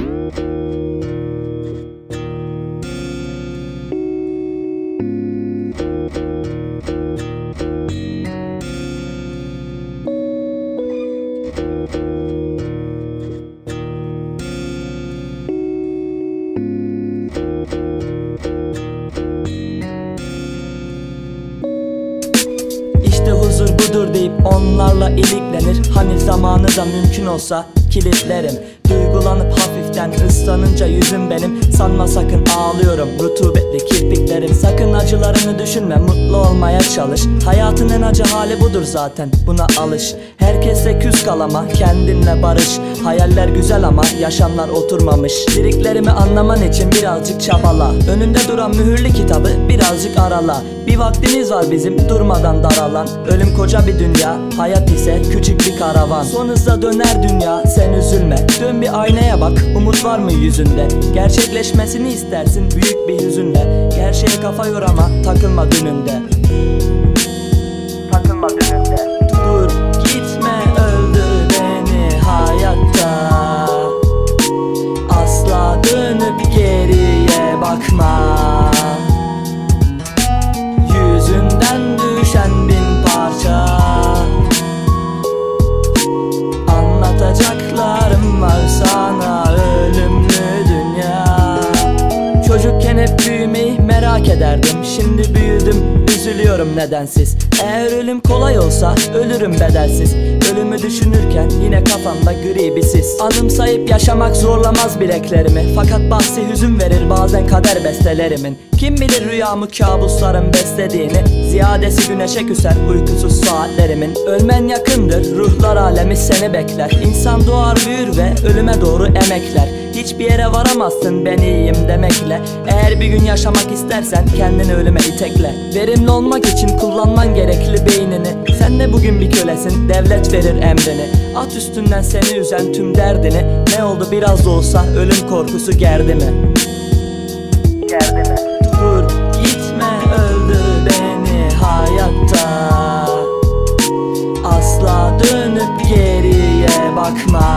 thank you. Huzur budur deyip onlarla iliklenir. Hani zamanı da mümkün olsa kilitlerim. Duygulanıp hafiften ıslanınca yüzüm benim. Sanma sakın ağlıyorum. Rutubetli kirpiklerim. Sakın acılarını düşünme mutlu olmaya çalış. Hayatın en acı hali budur zaten buna alış. Herkesle küs kalama kendinle barış. Hayaller güzel ama yaşamlar oturmamış. Liriklerimi anlaman için birazcık çabala. Önünde duran mühürlü kitabı birazcık arala. Bir vaktimiz var bizim durmadan daralan. Ölüm koca bir dünya hayat ise küçük bir karavan. Son hızla döner dünya sen üzülme. Dön bir aynaya bak umut var mı yüzünde Gerçekleşmesini istersin büyük bir hüzünle. Gerçeğe kafa yor ama takılma dününde Çocukken hep büyümeyi merak ederdim. Şimdi büyüdüm üzülüyorum nedensiz. Eğer ölüm kolay olsa ölürüm bedelsiz. Ölümü düşünürken yine kafamda gri bir sis. Anımsayıp yaşamak zorlamaz bileklerimi. Fakat bahsi hüzün verir bazen kader bestelerimin. Kim bilir rüyamı kabusların beslediğini. Ziyadesi güneşe küser uykusuz saatlerimin. Ölmen yakındır ruhlar alemi seni bekler. İnsan doğar büyür ve ölüme doğru emekler Hiçbir yere varamazsın ben iyiyim demekle. Eğer bir gün yaşamak istersen kendini ölüme itekle Verimli olmak için kullanman gerekli beynini. Sen de bugün bir kölesin devlet verir emrini. At üstünden seni üzen tüm derdini. Ne oldu biraz da olsa ölüm korkusu gerdi mi? Gerdi mi? Dur gitme öldür beni hayatta. Asla dönüp geriye bakma